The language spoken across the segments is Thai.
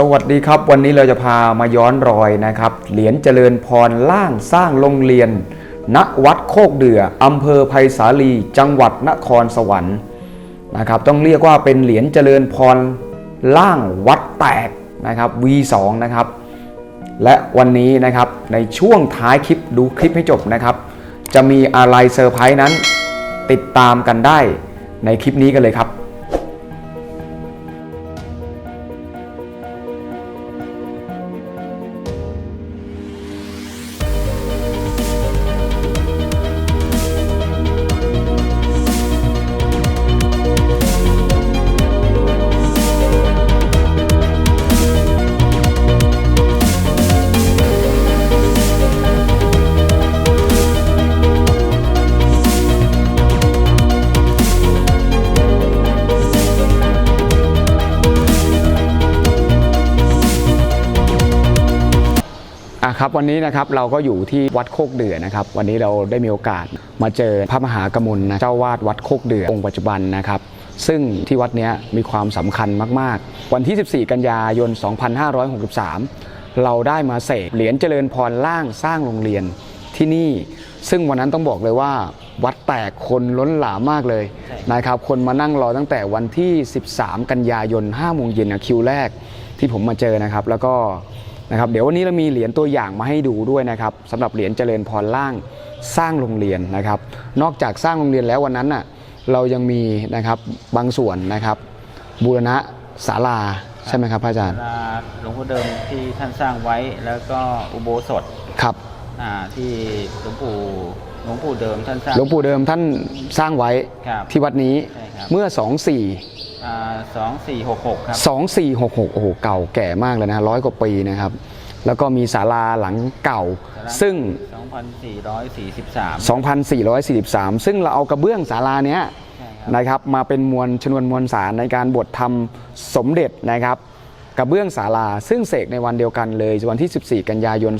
สวัสดีครับ วันนี้เราจะพามาย้อนรอยนะครับ เหรียญเจริญพรล่างสร้างโรงเรียน ณวัดโคกเดืออำเภอไผ่สาลี จังหวัดนครสวรรค์นะครับ ต้องเรียกว่าเป็นเหรียญเจริญพรล่างวัดแตกนะครับ V2 นะครับ และวันนี้นะครับในช่วงท้ายคลิปดูคลิปให้จบนะครับ จะมีอะไรเซอร์ไพรส์นั้น ติดตามกันได้ในคลิปนี้กันเลยครับ อะครับวันนี้นะครับเราก็อยู่ที่วัดโคกเดือนะครับ วันนี้เราได้มีโอกาสมาเจอพระมหากมลนะเจ้าวาดวัดโคกเดือองค์ปัจจุบันนะครับ ซึ่งที่วัดนี้มีความสำคัญมาก ๆ วันที่ 14 กันยายน 2563 เราได้มาเสกเหรียญเจริญพรล่างสร้างโรงเรียนที่นี่ ซึ่งวันนั้นต้องบอกเลยว่า วัดแตกคนล้นหลามมากเลยนะครับ คนมานั่งรอตั้งแต่วันที่ 13 กันยายน5โมงเย็นนะคิวแรกที่ผมมาเจอนะครับ แล้วก็ นะครับเดี๋ยววันนี้เรามีเหรียญตัวอย่างมาให้ดูด้วยนะครับสำหรับเหรียญเจริญพรล่างสร้างโรงเรียนนะครับ นอกจากสร้างโรงเรียนแล้ววันนั้นน่ะเรายังมีนะครับบางส่วนนะครับบูรณะศาลาใช่ไหมครับพระอาจารย์ศาลาหลวงพ่อเดิมที่ท่านสร้างไว้แล้วก็อุโบสถครับอ่าที่หลวงปู่หลวงปู่เดิมท่านสร้างหลวงปู่เดิมท่านสร้างไว้ครับที่วัดนี้ใช่ครับเมื่อ 2 4อ่า สองสี่หกหกครับ2 4 6 6โอ้โหเก่าแก่มากเลยนะร้อยกว่าปีนะครับ แล้วก็มีศาลาหลังเก่า ซึ่งสองพันสี่ร้อยสี่สิบสาม2,443 ซึ่งเราเอากระเบื้องศาลาเนี้ยใช่ครับนะครับมาเป็นมวลชนวนมวลสารในการบททำสมเด็จนะครับกระเบื้องศาลา ซึ่งเสกในวันเดียวกันเลยวันที่ 14 กันยายน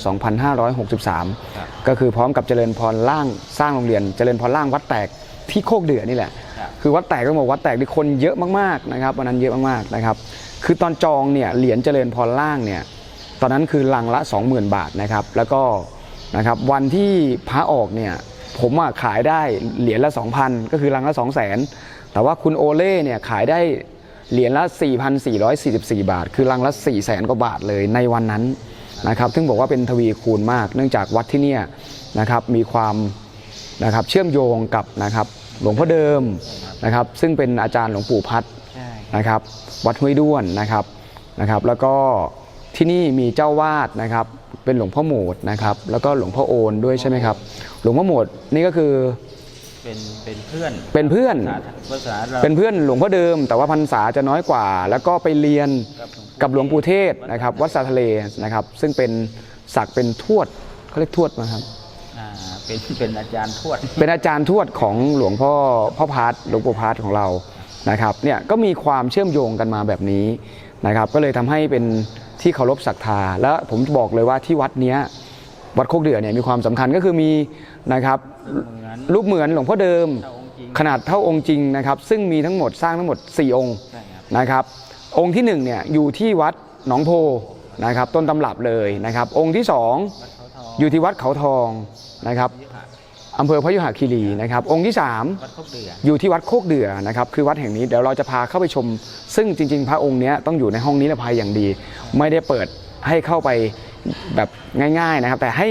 2563ครับก็คือพร้อมกับเจริญพรล่างสร้างโรงเรียน เจริญพรล่างวัดแตกที่โคกเดือนี่แหละ คือวัดแตกก็บอกวัดแตกที่คนเยอะมากๆนะครับวันนั้นเยอะมากๆนะครับคือตอนจองเนี่ยเหรียญเจริญพรล่างเนี่ยตอนนั้นคือลังละ 20,000 บาทนะครับแล้วก็นะครับวันที่พระออกเนี่ยผมอะขายได้เหรียญละ 2,000 ก็คือลังละ 200,000 แต่ว่าคุณโอเล่เนี่ยขายได้เหรียญละ 4,444 บาท คือลังละ 400,000 กว่าบาทเลยในวันนั้นนะครับซึ่งบอกว่าเป็นทวีคูณมาก เนื่องจากวัดที่เนี่ยนะครับมีความนะครับเชื่อมโยงกับนะครับ หลวงพ่อเดิมนะครับ ซึ่งเป็นอาจารย์หลวงปู่พัดใช่นะครับ วัดห้วยด้วนนะครับนะครับ แล้วก็ที่นี่มีเจ้าวาดนะครับ เป็นหลวงพ่อโหมดนะครับ แล้วก็หลวงพ่อโอนด้วยใช่ไหมครับ หลวงพ่อโหมดนี่ก็คือเป็นเป็นเพื่อนเป็นเพื่อนภาษาเราเป็นเพื่อนหลวงพ่อเดิม แต่ว่าพรรษาจะน้อยกว่า แล้วก็ไปเรียนกับหลวงปู่เทศนะครับ วัดสาทะเลนะครับ ซึ่งเป็นศักดิ์เป็นทวดเขาเรียกทวดนะครับอ่า เป็นเป็นอาจารย์ทวด เป็นอาจารย์ทวดของหลวงพ่อพ่อพาร์ทหลวงปู่พาร์ทของเรานะครับเนี่ยก็มีความเชื่อมโยงกันมาแบบนี้นะครับก็เลยทำให้เป็นที่เคารพศรัทธา แล้วผมบอกเลยว่าที่วัดเนี้ยวัดโคกเดือเนี่ยมีความสำคัญก็คือมีนะครับรูปเหมือนหลวงพ่อเดิมขนาดเท่าองค์จริงนะครับซึ่งมีทั้งหมดสร้างทั้งหมด 4 องค์นะครับองค์ที่1เนี่ยอยู่ที่วัดหนองโพนะครับต้นตำรับเลยนะครับองค์ที่2 องอยู่ที่วัดเขาทองนะครับยุหะอำเภอพยุหคีรีนะครับ องค์ที่วัดเขาเดือ3อยู่ที่วัดโคกเดือนะครับ คือวัดแห่งนี้เดี๋ยวเราจะพาเข้าไปชม ซึ่งจริง ๆ พระองค์เนี้ยต้องอยู่ในห้องนิรภัยอย่างดี ไม่ได้เปิดให้เข้าไปแบบง่าย ๆนะครับ แต่ให้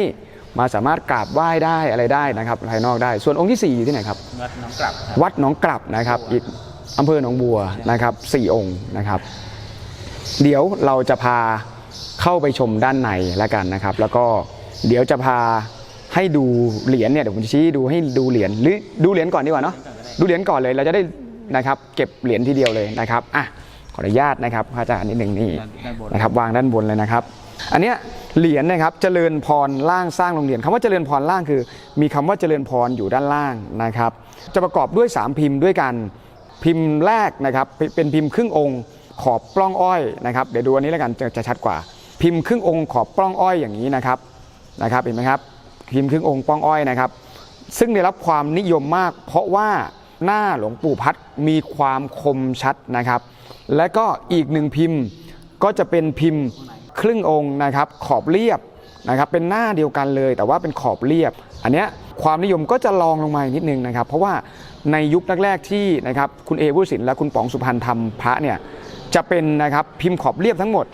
มาสามารถกราบไหว้ได้อะไรได้นะครับภายนอกได้ ส่วนองค์ที่ 4 อยู่ที่ไหนครับ วัดน้องกลับครับวัดหนองกลับนะครับ อีกอำเภอหนองบัวนะครับสี่องค์นะครับ เดี๋ยวเราจะพาเข้าไปชมด้านในแล้วกันนะครับ แล้วก็ เดี๋ยวจะพาให้ดูเหรียญเนี่ยเดี๋ยวผมจะชี้ดูให้ดูเหรียญหรือดูเหรียญก่อนดีกว่าเนาะดูเหรียญก่อนเลยเราจะได้นะครับเก็บเหรียญทีเดียวเลยนะครับอะขออนุญาตนะครับพระอาจารย์นิดหนึ่งนี่ด้านบนนะครับวางด้านบนเลยนะครับ อันเนี้ยเหรียญนะครับเจริญพรล่างสร้างโรงเรียนคำว่าเจริญพรล่างคือ มีคำว่าเจริญพรอยู่ด้านล่างนะครับ จะประกอบด้วย 3 พิมพ์ด้วยกันพิมพ์แรกนะครับเป็นเป็นพิมพ์ครึ่งองค์ขอบปล้องอ้อยนะครับเดี๋ยวดูอันนี้แล้วกันจะจะชัดกว่า พิมพ์ครึ่งองค์ขอบปล้องอ้อยอย่างนี้นะครับ นะครับเห็นไหมครับพิมพ์ครึ่งองค์ป้องอ้อยนะครับ ซึ่งได้รับความนิยมมาก เพราะว่าหน้าหลวงปู่พัดมีความคมชัดนะครับ และก็อีกหนึ่งพิมพ์ก็จะเป็นพิมพ์ครึ่งองค์นะครับขอบเรียบนะครับเป็นหน้าเดียวกันเลย แต่ว่าเป็นขอบเรียบ อันเนี้ยความนิยมก็จะลองลงมาอีกนิดนึงนะครับ เพราะว่าในยุคแรกๆที่นะครับคุณเอวุฒิศิลป์และคุณป๋องสุพรรณทำพระเนี่ยจะเป็นนะครับพิมพ์ขอบเรียบทั้งหมด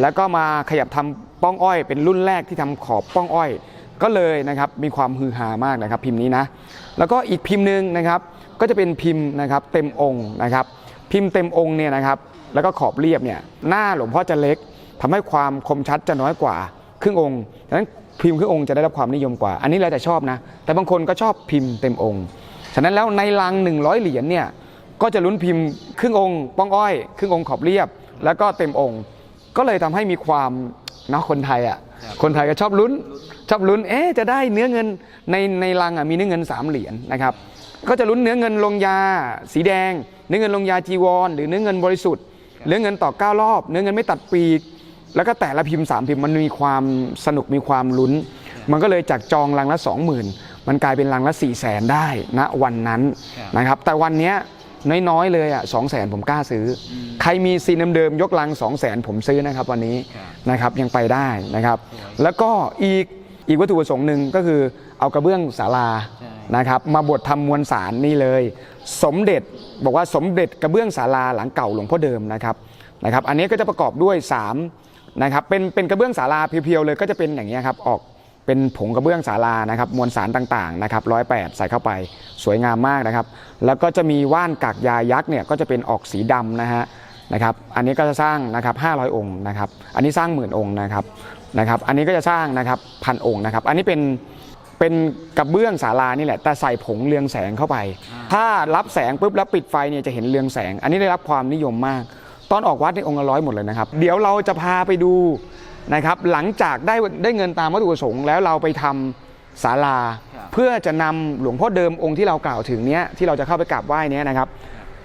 แล้วก็มาขยับทำป้องอ้อย เป็นรุ่นแรกที่ทำขอบป้องอ้อย ก็เลยนะครับมีความฮือฮามากนะครับ พิมพ์นี้นะ แล้วก็อีกพิมพ์หนึ่งนะครับ ก็จะเป็นพิมพ์นะครับเต็มองค์นะครับ พิมพ์เต็มองค์เนี่ยนะครับ แล้วก็ขอบเรียบเนี่ยหน้าหลวงพ่อจะเล็กทำให้ความคมชัดจะน้อยกว่าครึ่งองค์ดังนั้นพิมพ์ครึ่งองค์จะได้รับความนิยมกว่า อันนี้แล้วแต่ชอบนะ แต่บางคนก็ชอบพิมพ์เต็มองค์ ฉะนั้นแล้วในลัง 100 เหรียญเนี่ยก็จะลุ้นพิมพ์ครึ่งองค์ป้องอ้อย ครึ่งองค์ขอบเรียบ แล้วก็เต็มองค์ ก็เลยทำให้มีความเนาะคนไทยอะคนไทยก็ชอบลุ้น ชอบลุ้นเอ๊ะจะได้เนื้อเงินในในลังอะมีเนื้อเงิน3เหรียญนะครับ ก็จะลุ้นเนื้อเงินลงยา สีแดง เนื้อเงินลงยาจีวร หรือเนื้อเงินบริสุทธิ์เนื้อเงินต่อเก้ารอบ เนื้อเงินไม่ตัดปีก แล้วก็แต่ละพิมพ์สามพิมพ์มันมีความสนุกมีความลุ้น มันก็เลยจากจองลังละ20,000มันกลายเป็นลังละ4 0 0แสนได้ณวันนั้นครับนะครับ แต่วันเนี้ย น้อยๆเลยอะสองแสนผมกล้าซื้ออใครมีซีนเดิมๆยกลัง2 0 0แสนผมซื้อนะครับวันนี้ครับนะครับยังไปได้นะครับสวยแล้วก็อีกอีกวัตถุประสงค์หนึ่งก็คือเอากระเบื้องศาลาใช่นะครับมาบดทำมวลสารนี่เลย สมเด็จบอกว่าสมเด็จกระเบื้องศาลาหลังเก่าหลวงพ่อเดิมนะครับนะครับ อันนี้ก็จะประกอบด้วย3นะครับเป็นเป็นกระเบื้องศาลาเพียวๆเลยก็จะเป็นอย่างนี้ยครับออก เป็นผงกระเบื้องศาลานะครับมวลสารต่างๆนะครับร้อยแปดใส่เข้าไปสวยงามมากนะครับ แล้วก็จะมีว่านกากยายักษ์เนี่ยก็จะเป็นออกสีดำนะฮะนะครับ อันนี้ก็จะสร้างนะครับ500 องค์นะครับ อันนี้สร้างหมื่นองค์นะครับนะครับ อันนี้ก็จะสร้างนะครับพันองค์นะครับ อันนี้เป็นเป็นกระเบื้องศาลานี่แหละแต่ใส่ผงเรืองแสงเข้าไป ถ้ารับแสงปุ๊บแล้วปิดไฟเนี่ยจะเห็นเรืองแสง อันนี้ได้รับความนิยมมาก ตอนออกวัดในองค์ละร้อยหมดเลยนะครับ เดี๋ยวเราจะพาไปดู นะครับหลังจากได้ได้เงินตามวัตถุประสงค์แล้วเราไปทำศาลา เพื่อจะนำหลวงพ่อเดิมองค์ที่เรากล่าวถึงเนี้ยที่เราจะเข้าไปกราบไหว้เนี้ยนะครับ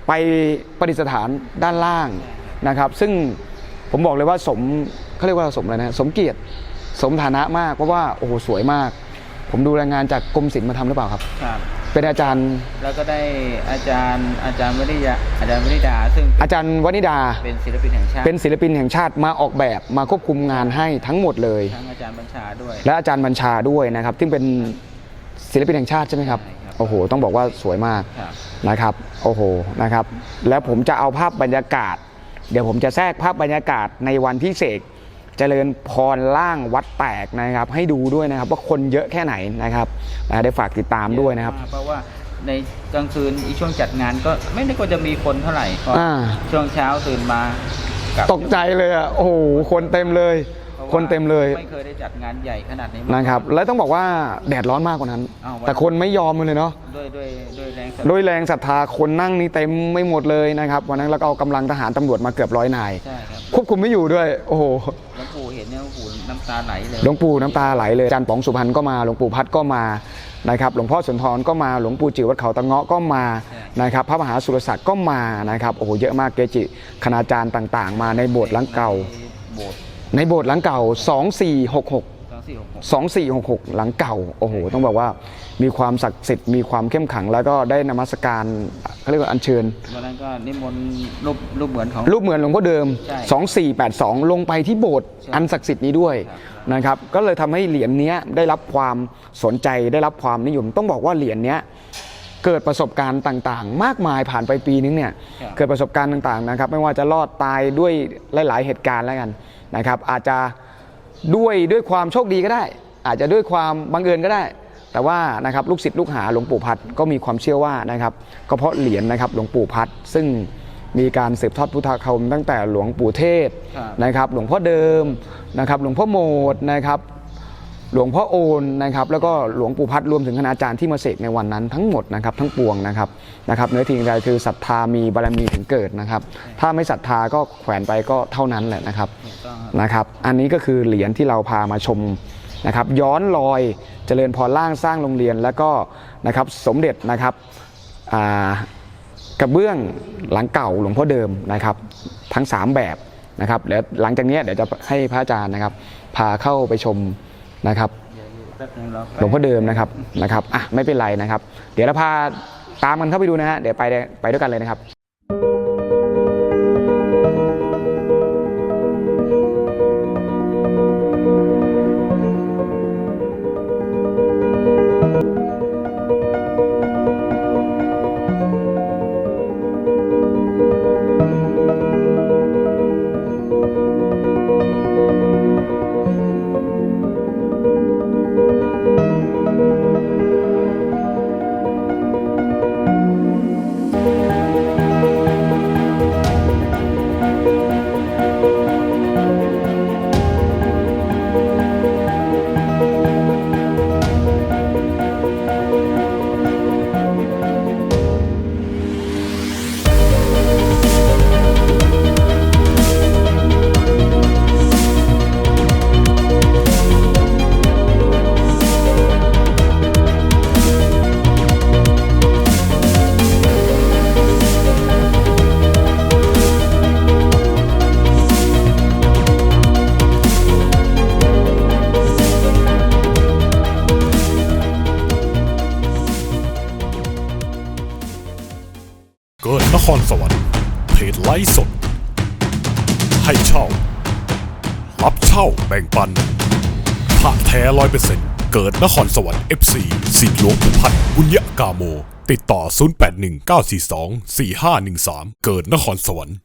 ไปประดิษฐานด้านล่างนะครับ ซึ่งผมบอกเลยว่าสมเขาเรียกว่าสมอะไรนะสมเกียรติสมฐานะมากเพราะว่าโอ้โหสวยมาก ผมดูรายงานจากกรมศิลป์มาทำหรือเปล่าครับ เป็นอาจารย์ แล้วก็ได้อาจารย์อาจารย์วริยาอาจารย์วริดา ซึ่งอาจารย์วนิดา เป็นศิลปินแห่งชาติ เป็นศิลปินแห่งชาติมาออกแบบมาควบคุมงานให้ทั้งหมดเลย ทั้งอาจารย์บัญชาด้วย และอาจารย์บัญชาด้วยนะครับซึ่งเป็นศิลปินแห่งชาติใช่ไหมครับใช่ครับโอ้โห ต้องบอกว่าสวยมากครับนะครับ โอ้โห นะครับ แล้วผมจะเอาภาพบรรยากาศ เดี๋ยวผมจะแทรกภาพบรรยากาศในวันที่เสก เจริญพรล่างวัดแตกนะครับ ให้ดูด้วยนะครับว่าคนเยอะแค่ไหนนะครับนะได้ฝากติดตามด้วยนะครับ เพราะว่าในกลางคืนอีช่วงจัดงานก็ไม่ได้ก็จะมีคนเท่าไหร่เพราะอ่าช่วงเช้าตื่นมาลับตกใจเลยอะโอ้โหคนเต็มเลยพราะว่าคนเต็มเลยไม่เคยได้จัดงานใหญ่ขนาดนี้มานะครับ แล้วต้องบอกว่าแดดร้อนมากกว่านั้นอ้าววันแต่คนไม่ยอมกันเลยเนาะด้วยด้วยด้วยแรงศรัทธาด้วยแรงศรัทธาคนนั่งนี่เต็มไม่หมดเลยนะครับวันนั้นแล้วก็เอากำลังทหารตำรวจมาเกือบร้อยนายใช่ครับควบคุมไม่อยู่ด้วย โอ้โหหลวงปู่ เห็นเนี่ยหลวงปู่น้ำตาไหลเลยหลวงปู่น้ำตาไหลเลยอาจารย์ป๋องสุพรรณก็มาหลวงปู่พัดก็มานะครับหลวงพ่อสุนทรก็มาหลวงปู่จิ๋ววัดเขาตะเงาะก็มานะครับพระมหาสุรศักดิ์ก็มานะครับโอ้โหเยอะมากเกจิคณาจารย์ต่าง ๆ มาในโบสถ์หลังเก่าโบสถ์ในโบสถ์หลังเก่า 2466สองสี่หกหก 2466 หลังเก่า โอ้โห ต้องบอกว่ามีความศักดิ์สิทธิ์ มีความเข้มขลัง แล้วก็ได้นมัสการเขาเรียกว่าอัญเชิญ วันนั้นก็นิมนต์รูปรูปเหมือนของ รูปเหมือนหลวงพ่อเดิม ใช่2482 ลงไปที่โบสถ์ใช่อันศักดิ์สิทธิ์นี้ด้วยครับนะครับ ก็เลยทำให้เหรียญเนี้ยได้รับความสนใจ ได้รับความนิยม ต้องบอกว่าเหรียญเนี้ยเกิดประสบการณ์ต่างๆ มากมายผ่านไปปีนึงเนี่ย ครับ เกิดประสบการณ์ต่างๆนะครับ ไม่ว่าจะรอดตายด้วยหลาย ๆ เหตุการณ์แล้วกันนะครับ อาจจะ ด้วยด้วยความโชคดีก็ได้ อาจจะด้วยความบังเอิญก็ได้ แต่ว่านะครับลูกศิษย์ลูกหาหลวงปู่พัดก็มีความเชื่อว่านะครับก็เพราะเหรียญนะครับหลวงปู่พัดซึ่งมีการสืบทอดพุทธคมตั้งแต่หลวงปู่เทศนะครับ หลวงพ่อเดิมนะครับ หลวงพ่อโมดนะครับ หลวงพ่อโอนนะครับแล้วก็หลวงปู่พัดรวมถึงคณาจารย์ที่มาเสกในวันนั้นทั้งหมดนะครับทั้งปวงนะครับนะครับเนื้อทีงใดคือศรัทธามีบารมีถึงเกิดนะครับ ถ้าไม่ศรัทธาก็แขวนไปก็เท่านั้นแหละนะครับนะครับ อันนี้ก็คือเหรียญที่เราพามาชมนะครับ ย้อนรอยเจริญพรล่างสร้างโรงเรียนแล้วก็นะครับสมเด็จนะครับกระเบื้องหลังเก่าหลวงพ่อเดิมนะครับ ทั้ง 3 แบบนะครับเดี๋ยวหลังจากนี้เดี๋ยวจะให้พระอาจารย์นะครับ พาเข้าไปชม นะครับเดี๋ยวอยู่แป๊บนึงเราไปหลวงพ่อเดิมนะครับนะครับอะไม่เป็นไรนะครับ เดี๋ยวเราพาตามกันเข้าไปดูนะฮะเดี๋ยวไปไปด้วยกันเลยนะครับ เกิดนครสวรรค์เพจไลฟ์สด ให้เช่า รับเช่าแบ่งปันพระแท้ร้อยเปอร์เซ็นต์เกิดนครสวรรค์ FC สิทธิหลวงปู่พันธ์บุญยกาโม ติดต่อ 0819424513 เกิดนครสวรรค์